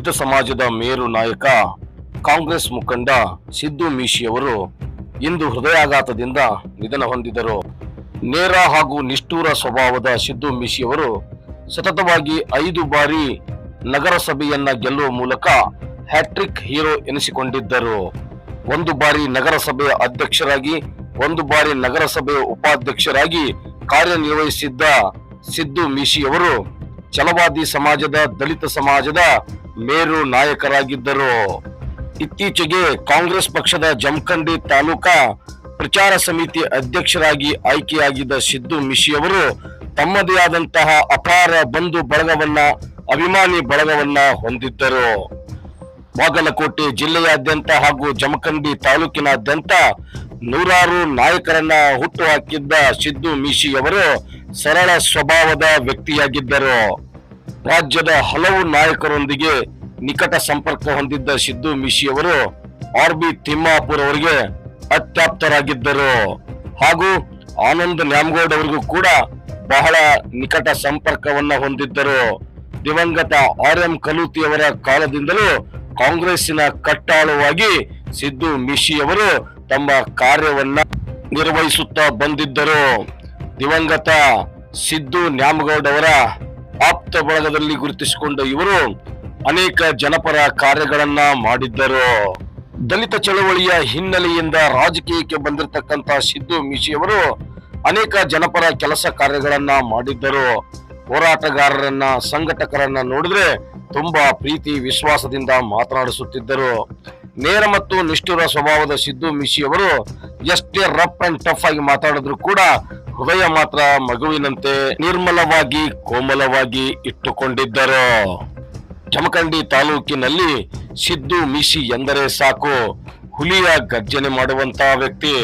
ದಲಿತ ಸಮಾಜದ ಮೇರು ನಾಯಕ ಕಾಂಗ್ರೆಸ್ ಮುಖಂಡ ಸಿದ್ದು ಮೀಶಿಯವರು ಇಂದು ಹೃದಯಾಘಾತದಿಂದ ನಿಧನ ಹೊಂದಿದರು. ನೇರ ಹಾಗೂ ನಿಷ್ಠೂರ ಸ್ವಭಾವದ ಸಿದ್ದು ಮೀಶಿಯವರು ಸತತವಾಗಿ ಐದು ಬಾರಿ ನಗರಸಭೆಯನ್ನ ಗೆಲ್ಲುವ ಮೂಲಕ ಹ್ಯಾಟ್ರಿಕ್ ಹೀರೋ ಎನಿಸಿಕೊಂಡಿದ್ದರು. ಒಂದು ಬಾರಿ ನಗರಸಭೆಯ ಅಧ್ಯಕ್ಷರಾಗಿ, ಒಂದು ಬಾರಿ ನಗರಸಭೆಯ ಉಪಾಧ್ಯಕ್ಷರಾಗಿ ಕಾರ್ಯನಿರ್ವಹಿಸಿದ್ದ ಸಿದ್ದು ಮೀಶಿಯವರು ಛಲವಾದಿ ಸಮಾಜದ, ದಲಿತ ಸಮಾಜದ ಮೇರು ನಾಯಕರಾಗಿದ್ದರು. ಇತ್ತೀಚೆಗೆ ಕಾಂಗ್ರೆಸ್ ಪಕ್ಷದ ಜಮಖಂಡಿ ತಾಲೂಕಾ ಪ್ರಚಾರ ಸಮಿತಿ ಅಧ್ಯಕ್ಷರಾಗಿ ಆಯ್ಕೆಯಾಗಿದ್ದ ಸಿದ್ದು ಮಿಶಿಯವರು ತಮ್ಮದೇ ಆದಂತಹ ಅಪಾರ ಬಂಧು ಬಳಗವನ್ನ, ಅಭಿಮಾನಿ ಬಳಗವನ್ನ ಹೊಂದಿದ್ದರು. ಬಾಗಲಕೋಟೆ ಜಿಲ್ಲೆಯಾದ್ಯಂತ ಹಾಗೂ ಜಮಖಂಡಿ ತಾಲೂಕಿನಾದ್ಯಂತ ನೂರಾರು ನಾಯಕರನ್ನ ಹುಟ್ಟು ಹಾಕಿದ್ದ ಸಿದ್ದು ಮೀಶಿಯವರು ಸರಳ ಸ್ವಭಾವದ ವ್ಯಕ್ತಿಯಾಗಿದ್ದರು. ರಾಜ್ಯದ ಹಲವು ನಾಯಕರೊಂದಿಗೆ ನಿಕಟ ಸಂಪರ್ಕ ಹೊಂದಿದ್ದ ಸಿದ್ದು ಮಿಶಿಯವರು ಆರ್ ಬಿ ತಿಮ್ಮಾಪುರ್ ಅವರಿಗೆ ಅತ್ಯಾಪ್ತರಾಗಿದ್ದರು. ಹಾಗೂ ಆನಂದ್ ನ್ಯಾಮಗೌಡ್ ಅವರಿಗೂ ಕೂಡ ಬಹಳ ನಿಕಟ ಸಂಪರ್ಕವನ್ನ ಹೊಂದಿದ್ದರು. ದಿವಂಗತ ಆರ್ ಎಂ ಕಲೂತಿಯವರ ಕಾಲದಿಂದಲೂ ಕಾಂಗ್ರೆಸ್ಸಿನ ಕಟ್ಟಾಳುವಾಗಿ ಸಿದ್ದು ಮಿಶಿಯವರು ತಮ್ಮ ಕಾರ್ಯವನ್ನ ನಿರ್ವಹಿಸುತ್ತಾ ಬಂದಿದ್ದರು. ದಿವಂಗತ ಸಿದ್ದು ನ್ಯಾಮಗೌಡ ಅವರ ಆಪ್ತ ಬಳಗದಲ್ಲಿ ಗುರುತಿಸಿಕೊಂಡ ಇವರು ಅನೇಕ ಜನಪರ ಕಾರ್ಯಗಳನ್ನ ಮಾಡಿದ್ದರು. ದಲಿತ ಚಳವಳಿಯ ಹಿನ್ನೆಲೆಯಿಂದ ರಾಜಕೀಯಕ್ಕೆ ಬಂದಿರತಕ್ಕಂತ ಸಿದ್ದು ಮೀಶಿಯವರು ಅನೇಕ ಜನಪರ ಕೆಲಸ ಕಾರ್ಯಗಳನ್ನ ಮಾಡಿದ್ದರು. ಹೋರಾಟಗಾರರನ್ನ, ಸಂಘಟಕರನ್ನ ನೋಡಿದ್ರೆ ತುಂಬಾ ಪ್ರೀತಿ, ವಿಶ್ವಾಸದಿಂದ ಮಾತನಾಡಿಸುತ್ತಿದ್ದರು. ನೇರ ಮತ್ತು ನಿಷ್ಠುರ ಸ್ವಭಾವದ ಸಿದ್ದು ಮಿಶಿಯವರು ಎಷ್ಟೇ ರಫ್ ಅಂಡ್ ಟಫ್ ಆಗಿ ಮಾತಾಡಿದ್ರು ಕೂಡ ಹೃದಯ ಮಾತ್ರ ಮಗುವಿನಂತೆ ನಿರ್ಮಲವಾಗಿ, ಕೋಮಲವಾಗಿ ಇಟ್ಟುಕೊಂಡಿದ್ದರು. ಜಮಖಂಡಿ ತಾಲೂಕಿನಲ್ಲಿ ಸಿದ್ದು ಮೀಸಿ ಎಂದರೆ ಸಾಕು. ಹುಲಿಯ ಗರ್ಜನೆ ಮಾಡುವಂತಹ ವ್ಯಕ್ತಿ,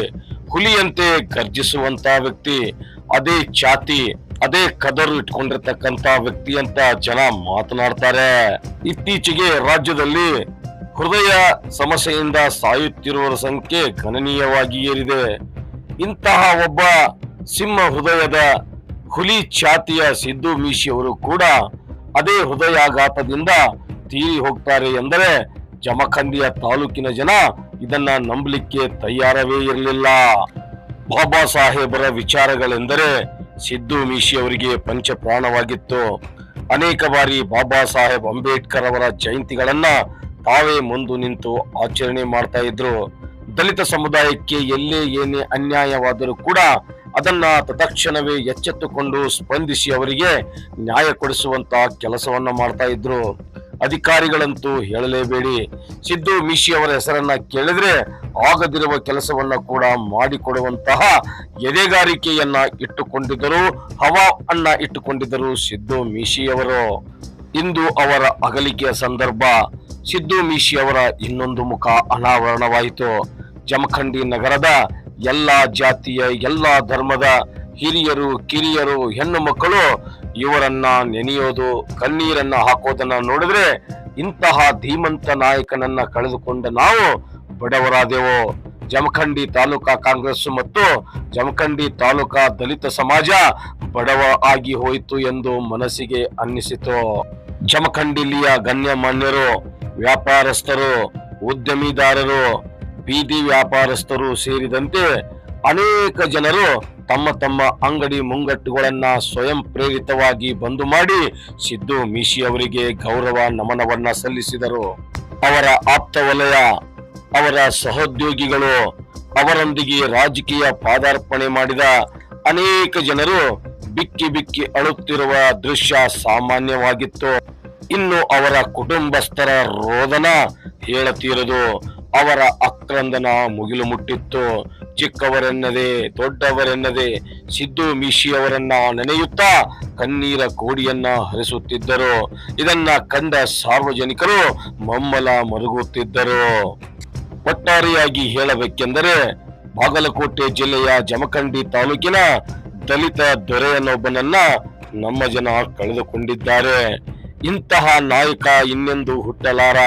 ಹುಲಿಯಂತೆ ಗರ್ಜಿಸುವಂತ ವ್ಯಕ್ತಿ, ಅದೇ ಛಾತಿ, ಅದೇ ಕದರು ಇಟ್ಕೊಂಡಿರ್ತಕ್ಕಂತ ವ್ಯಕ್ತಿ ಅಂತ ಜನ ಮಾತನಾಡ್ತಾರೆ. ಇತ್ತೀಚೆಗೆ ರಾಜ್ಯದಲ್ಲಿ ಹೃದಯ ಸಮಸ್ಯೆಯಿಂದ ಸಾಯುತ್ತಿರುವವರ ಸಂಖ್ಯೆ ಗಣನೀಯವಾಗಿ ಏರಿದೆ. ಇಂತಹ ಒಬ್ಬ ಸಿಂಹ ಹೃದಯದ ಹುಲಿ ಛಾತಿಯ ಸಿದ್ದು ಮೀಶಿಯವರು ಕೂಡ ಅದೇ ಹೃದಯಾಘಾತದಿಂದ ತೀರಿ ಹೋಗ್ತಾರೆ ಎಂದರೆ ಜಮಖಂಡಿಯ ತಾಲೂಕಿನ ಜನ ಇದನ್ನ ನಂಬಲಿಕ್ಕೆ ತಯಾರವೇ ಇರಲಿಲ್ಲ. ಬಾಬಾ ಸಾಹೇಬರ ವಿಚಾರಗಳೆಂದರೆ ಸಿದ್ದು ಮೀಶಿ ಅವರಿಗೆ ಪಂಚಪ್ರಾಣವಾಗಿತ್ತು. ಅನೇಕ ಬಾರಿ ಬಾಬಾ ಸಾಹೇಬ್ ಅಂಬೇಡ್ಕರ್ ಅವರ ಜಯಂತಿಗಳನ್ನ ತಾವೇ ಮುಂದು ನಿಂತು ಆಚರಣೆ ಮಾಡ್ತಾ ಇದ್ರು. ದಲಿತ ಸಮುದಾಯಕ್ಕೆ ಎಲ್ಲೇ ಏನೇ ಅನ್ಯಾಯವಾದರೂ ಕೂಡ ಅದನ್ನ ತತ್ಕ್ಷಣವೇ ಎಚ್ಚೆತ್ತುಕೊಂಡು ಸ್ಪಂದಿಸಿ ಅವರಿಗೆ ನ್ಯಾಯ ಕೊಡಿಸುವಂತ ಕೆಲಸವನ್ನ ಮಾಡ್ತಾ ಇದ್ರು. ಅಧಿಕಾರಿಗಳಂತೂ ಹೇಳಲೇಬೇಡಿ. ಸಿದ್ದು ಮೀಶಿ ಅವರ ಹೆಸರನ್ನ ಕೇಳಿದ್ರೆ ಆಗದಿರುವ ಕೆಲಸವನ್ನ ಕೂಡ ಮಾಡಿಕೊಡುವಂತಹ ಎದೆಗಾರಿಕೆಯನ್ನ ಇಟ್ಟುಕೊಂಡಿದ್ದರು, ಹವಾ ಅನ್ನ ಇಟ್ಟುಕೊಂಡಿದ್ದರು ಸಿದ್ದು ಮೀಶಿಯವರು ಇಂದು ಅವರ ಅಗಲಿಕೆಯ ಸಂದರ್ಭ, ಸಿದ್ದು ಮೀಶಿ ಅವರ ಇನ್ನೊಂದು ಮುಖ ಅನಾವರಣವಾಯಿತು. ಜಮಖಂಡಿ ನಗರದ ಎಲ್ಲಾ ಜಾತಿಯ, ಎಲ್ಲ ಧರ್ಮದ ಹಿರಿಯರು, ಕಿರಿಯರು, ಹೆಣ್ಣು ಮಕ್ಕಳು ಇವರನ್ನ ನೆನೆಯೋದು, ಕಣ್ಣೀರನ್ನ ಹಾಕೋದನ್ನ ನೋಡಿದ್ರೆ ಇಂತಹ ಧೀಮಂತ ನಾಯಕನನ್ನ ಕಳೆದುಕೊಂಡ ನಾವು ಬಡವರಾದೆವು. ಜಮಖಂಡಿ ತಾಲೂಕಾ ಕಾಂಗ್ರೆಸ್ ಮತ್ತು ಜಮಖಂಡಿ ತಾಲೂಕಾ ದಲಿತ ಸಮಾಜ ಬಡವ ಆಗಿ ಹೋಯಿತು ಎಂದು ಮನಸ್ಸಿಗೆ ಅನ್ನಿಸಿತು. ಜಮಖಂಡಿಲಿಯ ಗಣ್ಯಮಾನ್ಯರು, ವ್ಯಾಪಾರಸ್ಥರು, ಉದ್ಯಮಿದಾರರು ಬೀದಿ ವ್ಯಾಪಾರಸ್ಥರು ಸೇರಿದಂತೆ ಅನೇಕ ಜನರು ತಮ್ಮ ತಮ್ಮ ಅಂಗಡಿ ಮುಂಗಟ್ಟುಗಳನ್ನ ಸ್ವಯಂ ಪ್ರೇರಿತವಾಗಿ ಬಂದು ಮಾಡಿ ಸಿದ್ದು ಮೀಶಿ ಅವರಿಗೆ ಗೌರವ ನಮನವನ್ನ ಸಲ್ಲಿಸಿದರು. ಅವರ ಆಪ್ತ ವಲಯ ಅವರ ಸಹೋದ್ಯೋಗಿಗಳು, ಅವರೊಂದಿಗೆ ರಾಜಕೀಯ ಪಾದಾರ್ಪಣೆ ಮಾಡಿದ ಅನೇಕ ಜನರು ಬಿಕ್ಕಿ ಬಿಕ್ಕಿ ಅಳುತ್ತಿರುವ ದೃಶ್ಯ ಸಾಮಾನ್ಯವಾಗಿತ್ತು. ಇನ್ನು ಅವರ ಕುಟುಂಬಸ್ಥರ ರೋದನ ಹೇಳತೀರದು. ಅವರ ಅಕ್ರಂದನ ಮುಗಿಲು ಮುಟ್ಟಿತ್ತು. ಚಿಕ್ಕವರೆನ್ನದೆ, ದೊಡ್ಡವರೆನ್ನದೆ, ಸಿದ್ದು ಮೀಶಿಯವರನ್ನ ನೆನೆಯುತ್ತಾ ಕಣ್ಣೀರ ಕೋಡಿಯನ್ನ ಹರಿಸುತ್ತಿದ್ದರು. ಇದನ್ನ ಕಂಡ ಸಾರ್ವಜನಿಕರು ಮಮ್ಮಲ ಮರುಗುತ್ತಿದ್ದರು. ಒಟ್ಟಾರೆಯಾಗಿ ಹೇಳಬೇಕೆಂದರೆ, ಬಾಗಲಕೋಟೆ ಜಿಲ್ಲೆಯ ಜಮಖಂಡಿ ತಾಲೂಕಿನ ದಲಿತ ದೊರೆಯನ್ನೊಬ್ಬನನ್ನ ನಮ್ಮ ಜನ ಕಳೆದುಕೊಂಡಿದ್ದಾರೆ. ಇಂತಹ ನಾಯಕ ಇನ್ನೆಂದು ಹುಟ್ಟಲಾರ?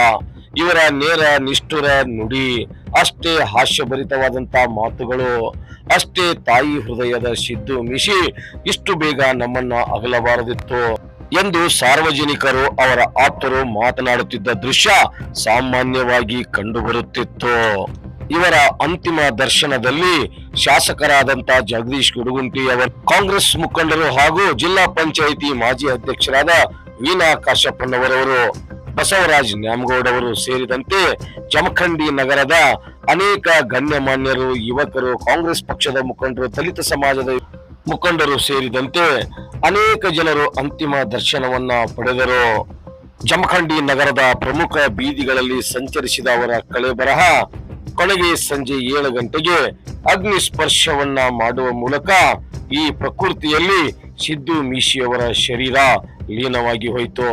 ಇವರ ನೇರ, ನಿಷ್ಠುರ ನುಡಿ, ಅಷ್ಟೇ ಹಾಸ್ಯಭರಿತವಾದಂತ ಮಾತುಗಳು, ಅಷ್ಟೇ ತಾಯಿ ಹೃದಯದ ಸಿದ್ದು ಮಿಶಿ, ಇಷ್ಟು ಬೇಗ ನಮ್ಮನ್ನ ಅಗಲಬಾರದಿತ್ತು ಎಂದು ಸಾರ್ವಜನಿಕರು ಅವರ ಆಪ್ತರು ಮಾತನಾಡುತ್ತಿದ್ದ ದೃಶ್ಯ ಸಾಮಾನ್ಯವಾಗಿ ಕಂಡುಬರುತ್ತಿತ್ತು. ಇವರ ಅಂತಿಮ ದರ್ಶನದಲ್ಲಿ ಶಾಸಕರಾದಂತ ಜಗದೀಶ್ ಗುಡುಗುಂಟಿ ಅವರು ಕಾಂಗ್ರೆಸ್ ಮುಖಂಡರು ಹಾಗೂ ಜಿಲ್ಲಾ ಪಂಚಾಯಿತಿ ಮಾಜಿ ಅಧ್ಯಕ್ಷರಾದ ವೀಣಾ ಕಾಶಪ್ಪನವರವರು ಬಸವರಾಜ್ ನ್ಯಾಮಗೌಡವರು ಸೇರಿದಂತೆ ಜಮಖಂಡಿ ನಗರದ ಅನೇಕ ಗಣ್ಯಮಾನ್ಯರು, ಯುವಕರು, ಕಾಂಗ್ರೆಸ್ ಪಕ್ಷದ ಮುಖಂಡರು, ದಲಿತ ಸಮಾಜದ ಮುಖಂಡರು ಸೇರಿದಂತೆ ಅನೇಕ ಜನರು ಅಂತಿಮ ದರ್ಶನವನ್ನ ಪಡೆದರು. ಜಮಖಂಡಿ ನಗರದ ಪ್ರಮುಖ ಬೀದಿಗಳಲ್ಲಿ ಸಂಚರಿಸಿದ ಅವರ ಕಳೆಬರಹ ಕೊನೆಗೆ ಸಂಜೆ ಏಳು ಗಂಟೆಗೆ ಅಗ್ನಿ ಸ್ಪರ್ಶವನ್ನ ಮಾಡುವ ಮೂಲಕ ಈ ಪ್ರಕೃತಿಯಲ್ಲಿ ಸಿದ್ದು ಮೀಶಿಯವರ ಶರೀರ ಲೀನವಾಗಿ ಹೋಯಿತು.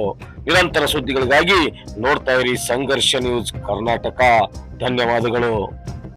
ನಿರಂತರ ಸುದ್ದಿಗಳಿಗಾಗಿ ನೋಡ್ತಾ ಇರಿ ಸಂಘರ್ಷ ನ್ಯೂಸ್ ಕರ್ನಾಟಕ. ಧನ್ಯವಾದಗಳು.